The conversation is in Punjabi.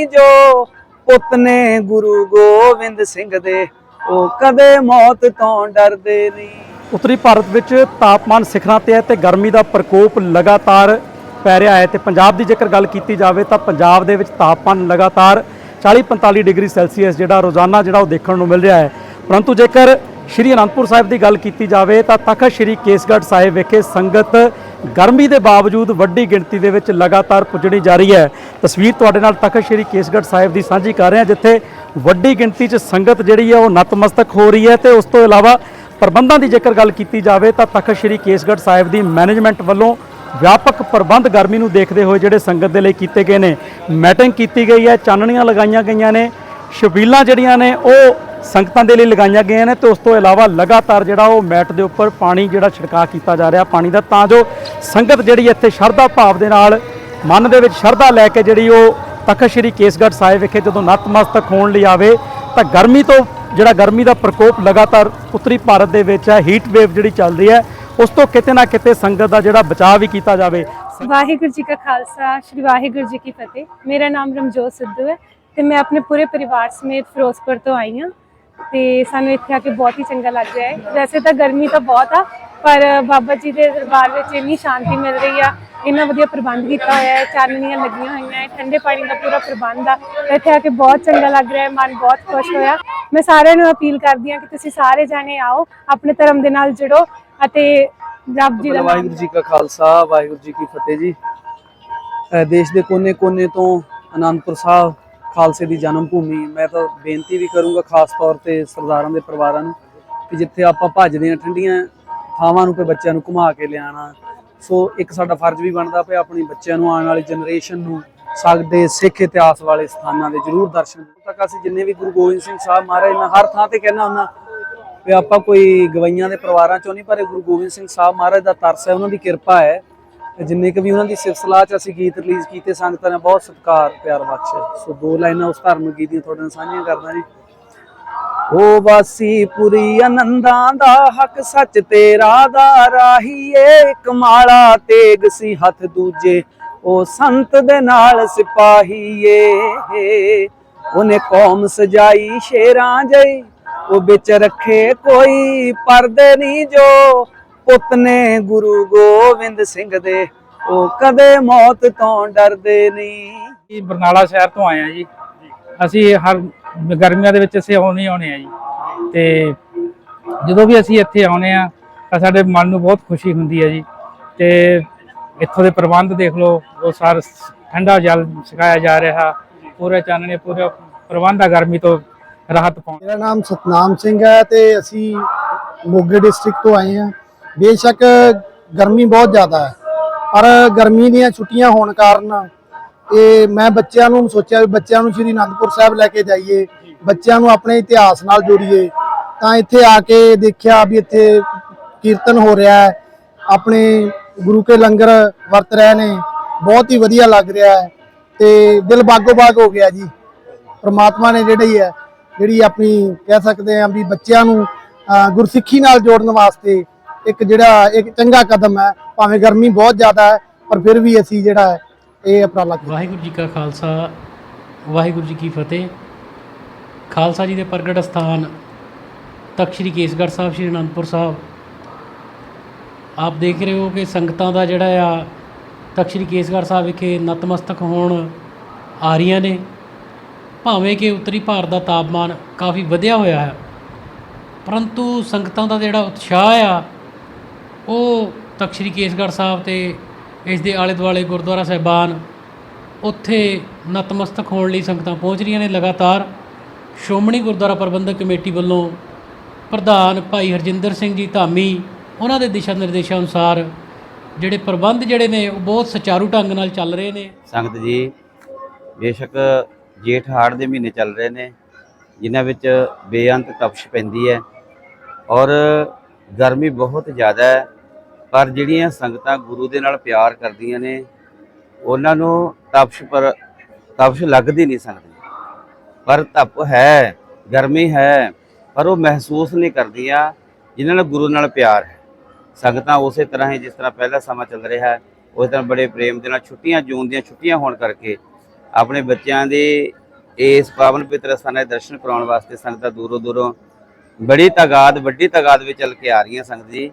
ਨਹੀਂ ਜੋ ਪੁੱਤ ਨੇ ਗੁਰੂ ਗੋਬਿੰਦ ਸਿੰਘ ਦੇ, ਉਹ ਕਦੇ ਮੌਤ ਤੋਂ ਡਰਦੇ ਨਹੀਂ। ਉੱਤਰੀ ਭਾਰਤ ਵਿੱਚ ਤਾਪਮਾਨ ਸਿਖਰਾਂ ਤੇ ਹੈ ਤੇ ਗਰਮੀ ਦਾ ਪ੍ਰਕੋਪ ਲਗਾਤਾਰ ਪੈ ਰਿਹਾ ਹੈ ਤੇ ਪੰਜਾਬ ਦੀ ਜੇਕਰ ਗੱਲ ਕੀਤੀ ਜਾਵੇ ਤਾਂ ਪੰਜਾਬ ਦੇ ਵਿੱਚ ਤਾਪਮਾਨ ਲਗਾਤਾਰ 40-45 ਡਿਗਰੀ ਸੈਲਸੀਅਸ ਜਿਹੜਾ ਰੋਜ਼ਾਨਾ ਜਿਹੜਾ ਉਹ ਦੇਖਣ ਨੂੰ ਮਿਲ ਰਿਹਾ ਹੈ। ਪਰੰਤੂ ਜੇਕਰ ਸ਼੍ਰੀ ਅਨੰਦਪੁਰ ਸਾਹਿਬ ਦੀ ਗੱਲ ਕੀਤੀ ਜਾਵੇ ਤਾਂ ਤਖਤ ਸ਼੍ਰੀ ਕੇਸਗੜ੍ਹ ਸਾਹਿਬ ਵਿਖੇ ਸੰਗਤ ਗਰਮੀ ਦੇ ਬਾਵਜੂਦ ਵੱਡੀ ਗਿਣਤੀ ਦੇ ਵਿੱਚ ਲਗਾਤਾਰ ਪੁੱਜਣੀ ਜਾਰੀ ਹੈ। ਤਸਵੀਰ ਤੁਹਾਡੇ ਨਾਲ ਤਖਤ ਸ਼੍ਰੀ ਕੇਸਗੜ੍ਹ ਸਾਹਿਬ ਦੀ ਸਾਂਝੀ ਕਰ ਰਹੇ ਹਾਂ ਜਿੱਥੇ ਵੱਡੀ ਗਿਣਤੀ 'ਚ ਸੰਗਤ ਜਿਹੜੀ ਹੈ ਉਹ ਨਤਮਸਤਕ ਹੋ ਰਹੀ ਹੈ ਤੇ ਉਸ ਤੋਂ ਇਲਾਵਾ ਪ੍ਰਬੰਧਾਂ ਦੀ ਜੇਕਰ ਗੱਲ ਕੀਤੀ ਜਾਵੇ ਤਾਂ ਤਖਤ ਸ਼੍ਰੀ ਕੇਸਗੜ੍ਹ ਸਾਹਿਬ ਦੀ ਮੈਨੇਜਮੈਂਟ ਵੱਲੋਂ ਵਿਆਪਕ ਪ੍ਰਬੰਧ ਗਰਮੀ ਨੂੰ ਦੇਖਦੇ ਹੋਏ ਜਿਹੜੇ ਸੰਗਤ ਦੇ ਲਈ ਕੀਤੇ ਗਏ ਨੇ। ਮੈਟਿੰਗ ਕੀਤੀ ਗਈ ਹੈ, ਚਾਨਣੀਆਂ ਲਗਾਈਆਂ ਗਈਆਂ ਨੇ। ਸ਼ਬੀਲਾਂ ਜਿਹੜੀਆਂ ਨੇ ਉਹ ਸੰਗਤਾਂ ਦੇ ਲਈ ਲਗਾਈਆਂ ਗਈਆਂ ਨੇ ਤੇ ਉਸ ਤੋਂ ਇਲਾਵਾ ਲਗਾਤਾਰ ਜਿਹੜਾ ਉਹ ਮੈਟ ਦੇ ਉੱਪਰ ਪਾਣੀ ਜਿਹੜਾ ਛਿੜਕਾਅ ਕੀਤਾ ਜਾ ਰਿਹਾ ਪਾਣੀ ਦਾ, ਤਾਂ ਜੋ ਸੰਗਤ ਜਿਹੜੀ ਇੱਥੇ ਸ਼ਰਧਾ ਭਾਵ ਦੇ ਨਾਲ, ਮਨ ਦੇ ਵਿੱਚ ਸ਼ਰਧਾ ਲੈ ਕੇ ਜਿਹੜੀ ਉਹ ਤਖਤ ਸ਼੍ਰੀ ਕੇਸਗੜ੍ਹ ਸਾਹਿਬ ਵਿਖੇ ਜਦੋਂ ਨਤਮਸਤਕ ਹੋਣ ਲਈ ਆਵੇ, ਤਾਂ ਗਰਮੀ ਤੋਂ ਜਿਹੜਾ ਗਰਮੀ ਦਾ ਪ੍ਰਕੋਪ ਲਗਾਤਾਰ ਉੱਤਰੀ ਭਾਰਤ ਦੇ ਵਿੱਚ ਹੈ ਹੀਟ ਵੇਵ ਜਿਹੜੀ ਚੱਲ ਰਹੀ ਹੈ, ਉਸ ਤੋਂ ਕਿਤੇ ਨਾ ਕਿਤੇ ਸੰਗਤ ਦਾ ਜਿਹੜਾ ਬਚਾਅ ਵੀ ਕੀਤਾ ਜਾਵੇ। ਵਾਹਿਗੁਰੂ ਜੀ ਕਾ ਖਾਲਸਾ, ਸ਼੍ਰੀ ਵਾਹਿਗੁਰੂ ਜੀ ਕੀ ਫਤਿਹ। ਮੇਰਾ ਨਾਮ ਰਮਜੋਤ ਸਿੱਧੂ ਹੈ ਤੇ ਮੈਂ ਆਪਣੇ ਪੂਰੇ ਪਰਿਵਾਰ ਸਮੇਤ ਫਿਰੋਜ਼ਪੁਰ ਤੋਂ ਆਈ ਹਾਂ। ਤੇ ਸਾਨੂੰ ਇੱਥੇ ਆ ਕੇ ਬਹੁਤ ਹੀ ਚੰਗਾ ਲੱਗ ਰਿਹਾ ਹੈ। ਵੈਸੇ ਤਾਂ ਗਰਮੀ ਤਾਂ ਬਹੁਤ ਆ, ਪਰ ਬਾਬਾ ਜੀ ਦੇ ਦਰਬਾਰ ਵਿੱਚ ਇੰਨੀ ਸ਼ਾਂਤੀ ਮਿਲ ਰਹੀ ਆ, ਇੰਨਾ ਵਧੀਆ ਪ੍ਰਬੰਧ ਕੀਤਾ ਹੋਇਆ ਹੈ, ਚਾਨਣੀਆਂ ਲੱਗੀਆਂ ਹੋਈਆਂ ਹੈ, ਠੰਡੇ ਪਾਣੀ ਦਾ ਪੂਰਾ ਪ੍ਰਬੰਧ ਆ। ਇੱਥੇ ਆ ਕੇ ਬਹੁਤ ਚੰਗਾ ਲੱਗ ਰਿਹਾ ਹੈ, ਮਨ ਬਹੁਤ ਖੁਸ਼ ਹੋਇਆ। ਮੈਂ ਸਾਰਿਆਂ ਨੂੰ ਅਪੀਲ ਕਰਦੀ ਹਾਂ ਕਿ ਤੁਸੀਂ ਸਾਰੇ ਜਾਣੇ ਆਓ, ਆਪਣੇ ਧਰਮ ਦੇ ਨਾਲ ਜੁੜੋ ਅਤੇ ਰੱਬ ਜੀ ਦਾ ਵਾਹਿਗੁਰੂ ਜੀ ਕਾ ਖਾਲਸਾ, ਵਾਹਿਗੁਰੂ ਜੀ ਕੀ ਫਤਿਹ ਜੀ। ਦੇਸ਼ ਦੇ ਕੋਨੇ-ਕੋਨੇ ਤੋਂ ਅਨੰਦਪੁਰ ਸਾਹਿਬ ਖਾਲਸੇ ਦੀ ਜਨਮ ਭੂਮੀ। ਮੈਂ ਤਾਂ ਬੇਨਤੀ ਵੀ ਕਰੂੰਗਾ ਖਾਸ ਤੌਰ ਤੇ ਸਰਦਾਰਾਂ ਦੇ ਪਰਿਵਾਰਾਂ ਨੂੰ ਕਿ ਜਿੱਥੇ ਆਪਾਂ ਭੱਜਦੇ ਹਾਂ, ਠੰਡੀਆਂ ਥਾਵਾਂ ਨੂੰ ਤੇ ਬੱਚਿਆਂ ਨੂੰ ਘੁਮਾ ਕੇ ਲਿਆਣਾ ਸੋ ਇੱਕ ਸਾਡਾ ਫਰਜ਼ ਵੀ ਬਣਦਾ ਪਿਆ ਆਪਣੀ ਬੱਚਿਆਂ ਨੂੰ ਆਉਣ ਵਾਲੀ ਜਨਰੇਸ਼ਨ ਨੂੰ ਸਾਡੇ ਸਿੱਖ ਇਤਿਹਾਸ ਵਾਲੇ ਸਥਾਨਾਂ ਦੇ ਜ਼ਰੂਰ ਦਰਸ਼ਨ ਦਿਓ ਤੱਕ ਅਸੀਂ ਜਿੰਨੇ ਵੀ ਗੁਰੂ ਗੋਬਿੰਦ ਸਿੰਘ ਸਾਹਿਬ ਮਹਾਰਾਜ, ਮੈਂ ਹਰ ਥਾਂ ਤੇ ਕਹਿਣਾ ਹੁੰਦਾ ਵੀ ਆਪਾਂ ਕੋਈ ਗਵਈਆਂ ਦੇ ਪਰਿਵਾਰਾਂ ਚੋਂ ਨਹੀਂ, ਪਰ ਇਹ ਗੁਰੂ ਗੋਬਿੰਦ ਸਿੰਘ ਸਾਹਿਬ ਮਹਾਰਾਜ ਦਾ ਤਰਸ ਹੈ, ਉਹਨਾਂ ਦੀ ਕਿਰਪਾ ਹੈ। ਜਿੰਨੇ ਕੁ ਵੀ ਉਹਨਾਂ ਦੀ ਸਿਫਤ ਚ ਅਸੀਂ ਗੀਤ ਰਿਲੀਜ਼ ਕੀਤੇ, ਸੰਗਤਾਂ ਨੇ ਬਹੁਤ ਸਤਿਕਾਰ, ਪਿਆਰ ਬਖਸ਼ਿਆ ਸੋ ਦੋ ਲਾਈਨਾਂ ਉਸ ਧਾਰਮਿਕ ਗੀਤ ਦੀਆਂ ਤੁਹਾਡੇ ਨਾਲ ਸਾਂਝੀਆਂ ਕਰਦਾ ਜੀ। ਓ ਵਾਸੀ ਪੁਰੀ ਆਨੰਦਾਂ ਦਾ ਹੱਕ ਸੱਚ ਤੇਰਾ ਦਾ ਰਾਹੀਏ ਕਮਾਲਾ ਤੇਗ ਸੀ ਹੱਥ ਦੂਜੇ। ਉਹ ਸੰਤ ਦੇ ਨਾਲ ਸਿਪਾਹੀਏ ਉਹਨੇ ਕੌਮ ਸਜਾਈ ਸ਼ੇਰਾਂ ਜਈ, ਉਹ ਵਿੱਚ ਰੱਖੇ ਕੋਈ ਪਰਦੇ ਨਹੀਂ ਜੋ। ਪੁੱਤ ਨੇ ਗੁਰੂ ਗੋਬਿੰਦ ਸਿੰਘ ਦੇ। ਉਹ ਕਦੇ ਮੌਤ ਤੋਂ ਡਰਦੇ ਨਹੀਂ। ਜੀ ਬਰਨਾਲਾ ਸ਼ਹਿਰ ਤੋਂ ਆਏ ਆ ਜੀ। ਅਸੀਂ ਹਰ ਗਰਮੀਆਂ ਦੇ ਵਿੱਚ ਅਸੀਂ ਆਉਣੇ ਆਉਣੇ ਆ ਜੀ। ਤੇ ਜਦੋਂ ਵੀ ਅਸੀਂ ਇੱਥੇ ਆਉਨੇ ਆ ਤਾਂ ਸਾਡੇ ਮਨ ਨੂੰ ਬਹੁਤ ਖੁਸ਼ੀ ਹੁੰਦੀ ਹੈ ਜੀ। ਤੇ ਇੱਥੋਂ ਦੇ ਪ੍ਰਬੰਧ ਦੇਖ ਲਓ ਉਹ ਸਾਰ ਠੰਡਾ ਜਲ ਛਕਾਇਆ ਜਾ ਰਿਹਾ। ਪੂਰੇ ਚਾਨਣੇ ਪੂਰੇ ਪ੍ਰਬੰਧ ਆ ਗਰਮੀ ਤੋਂ ਰਾਹਤ ਪਾਉਣ। ਮੇਰਾ ਨਾਮ ਸਤਨਾਮ ਸਿੰਘ ਹੈ ਤੇ ਅਸੀਂ ਮੋਗੇ ਡਿਸਟ੍ਰਿਕਟ ਤੋਂ ਆਏ ਹਾਂ ਬੇਸ਼ੱਕ ਗਰਮੀ ਬਹੁਤ ਜ਼ਿਆਦਾ ਹੈ। ਪਰ ਗਰਮੀ ਦੀਆਂ ਛੁੱਟੀਆਂ ਹੋਣ ਕਾਰਨ ਇਹ ਮੈਂ ਬੱਚਿਆਂ ਨੂੰ ਸੋਚਿਆ ਵੀ ਬੱਚਿਆਂ ਨੂੰ ਸ਼੍ਰੀ ਅਨੰਦਪੁਰ ਸਾਹਿਬ ਲੈ ਕੇ ਜਾਈਏ, ਬੱਚਿਆਂ ਨੂੰ ਆਪਣੇ ਇਤਿਹਾਸ ਨਾਲ ਜੋੜੀਏ। ਤਾਂ ਇੱਥੇ ਆ ਕੇ ਦੇਖਿਆ ਵੀ ਇੱਥੇ ਕੀਰਤਨ ਹੋ ਰਿਹਾ ਹੈ। ਆਪਣੇ ਗੁਰੂ ਕੇ ਲੰਗਰ ਵਰਤ ਰਹੇ ਨੇ। ਬਹੁਤ ਹੀ ਵਧੀਆ ਲੱਗ ਰਿਹਾ ਹੈ ਤੇ ਦਿਲ ਬਾਗੋ ਬਾਗ ਹੋ ਗਿਆ ਜੀ। ਪ੍ਰਮਾਤਮਾ ਨੇ ਜਿਹੜੀ ਹੈ ਜਿਹੜੀ ਆਪਣੀ ਕਹਿ ਸਕਦੇ ਹਾਂ ਵੀ ਬੱਚਿਆਂ ਨੂੰ ਗੁਰਸਿੱਖੀ ਨਾਲ ਜੋੜਨ ਵਾਸਤੇ ਇੱਕ ਜਿਹੜਾ ਇੱਕ ਚੰਗਾ ਕਦਮ ਹੈ, ਭਾਵੇਂ ਗਰਮੀ ਬਹੁਤ ਜ਼ਿਆਦਾ ਹੈ, ਪਰ ਫਿਰ ਵੀ ਅਸੀਂ ਜਿਹੜਾ ਹੈ, ਇਹ ਉਪਰਾਲਾ ਵਾਹਿਗੁਰੂ ਜੀ ਕਾ ਖਾਲਸਾ, ਵਾਹਿਗੁਰੂ ਜੀ ਕੀ ਫਤਿਹ। ਖਾਲਸਾ ਜੀ ਦੇ ਪ੍ਰਗਟ ਸਥਾਨ ਤਖਤ ਸ਼੍ਰੀ ਕੇਸਗੜ੍ਹ ਸਾਹਿਬ, ਸ਼੍ਰੀ ਅਨੰਦਪੁਰ ਸਾਹਿਬ। ਆਪ ਦੇਖ ਰਹੇ ਹੋ ਕਿ ਸੰਗਤਾਂ ਦਾ ਜਿਹੜਾ ਆ, ਤਖਤ ਸ਼੍ਰੀ ਕੇਸਗੜ੍ਹ ਸਾਹਿਬ ਵਿਖੇ ਨਤਮਸਤਕ ਹੋਣ ਆ ਰਹੀਆਂ ਨੇ। ਭਾਵੇਂ ਕਿ ਉੱਤਰੀ ਭਾਰਤ ਦਾ ਤਾਪਮਾਨ ਕਾਫੀ ਵਧਿਆ ਹੋਇਆ ਹੈ, ਪਰੰਤੂ ਸੰਗਤਾਂ ਦਾ ਜਿਹੜਾ ਉਤਸ਼ਾਹ ਆ ਉਹ ਤਖਤ ਸ਼੍ਰੀ ਕੇਸਗੜ੍ਹ ਸਾਹਿਬ ਅਤੇ ਇਸ ਦੇ ਆਲੇ ਦੁਆਲੇ ਗੁਰਦੁਆਰਾ ਸਾਹਿਬਾਨ ਉੱਥੇ ਨਤਮਸਤਕ ਹੋਣ ਲਈ ਸੰਗਤਾਂ ਪਹੁੰਚ ਰਹੀਆਂ ਨੇ ਲਗਾਤਾਰ। ਸ਼੍ਰੋਮਣੀ ਗੁਰਦੁਆਰਾ ਪ੍ਰਬੰਧਕ ਕਮੇਟੀ ਵੱਲੋਂ ਪ੍ਰਧਾਨ ਭਾਈ ਹਰਜਿੰਦਰ ਸਿੰਘ ਜੀ ਧਾਮੀ ਉਹਨਾਂ ਦੇ ਦਿਸ਼ਾ ਨਿਰਦੇਸ਼ਾਂ ਅਨੁਸਾਰ ਜਿਹੜੇ ਪ੍ਰਬੰਧ ਜਿਹੜੇ ਨੇ ਉਹ ਬਹੁਤ ਸੁਚਾਰੂ ਢੰਗ ਨਾਲ ਚੱਲ ਰਹੇ ਨੇ। ਸੰਗਤ ਜੀ, ਬੇਸ਼ੱਕ ਜੇਠ ਹਾੜ ਦੇ ਮਹੀਨੇ ਚੱਲ ਰਹੇ ਨੇ, ਜਿਨ੍ਹਾਂ ਵਿੱਚ ਬੇਅੰਤ ਤਪਸ਼ ਪੈਂਦੀ ਹੈ ਔਰ ਗਰਮੀ ਬਹੁਤ ਜ਼ਿਆਦਾ ਹੈ। ਪਰ ਜਿਹੜੀਆਂ ਸੰਗਤਾਂ ਗੁਰੂ ਦੇ ਨਾਲ ਪਿਆਰ ਕਰਦੀਆਂ ਨੇ, ਉਹਨਾਂ ਨੂੰ ਤਪਸ਼ ਪਰ, ਤਪਸ਼ ਲੱਗਦੀ ਨਹੀਂ ਸਕਦੀ ਪਰ ਧੁੱਪ ਹੈ, ਗਰਮੀ ਹੈ, ਪਰ ਉਹ ਮਹਿਸੂਸ ਨਹੀਂ ਕਰਦੀਆਂ, ਜਿਨ੍ਹਾਂ ਨਾਲ ਗੁਰੂ ਨਾਲ ਪਿਆਰ ਹੈ। ਸੰਗਤਾਂ ਉਸੇ ਤਰ੍ਹਾਂ ਹੀ ਜਿਸ ਤਰ੍ਹਾਂ ਪਹਿਲਾ ਸਮਾਂ ਚੱਲ ਰਿਹਾ ਹੈ, ਉਸ ਤਰ੍ਹਾਂ ਬੜੇ ਪ੍ਰੇਮ ਦੇ ਨਾਲ ਛੁੱਟੀਆਂ, ਜੂਨ ਦੀਆਂ ਛੁੱਟੀਆਂ ਹੋਣ ਕਰਕੇ ਆਪਣੇ ਬੱਚਿਆਂ ਦੇ ਇਸ ਪਾਵਨ ਪਵਿੱਤਰ ਸਥਾਨਾਂ ਦੇ ਦਰਸ਼ਨ ਕਰਾਉਣ ਵਾਸਤੇ ਸੰਗਤਾਂ ਦੂਰੋਂ ਦੂਰੋਂ ਬੜੀ ਤਾਦਾਦ ਵੱਡੀ ਤਾਦਾਦ ਵਿੱਚ ਚੱਲ ਕੇ ਆ ਰਹੀਆਂ ਸੰਗਤ ਜੀ।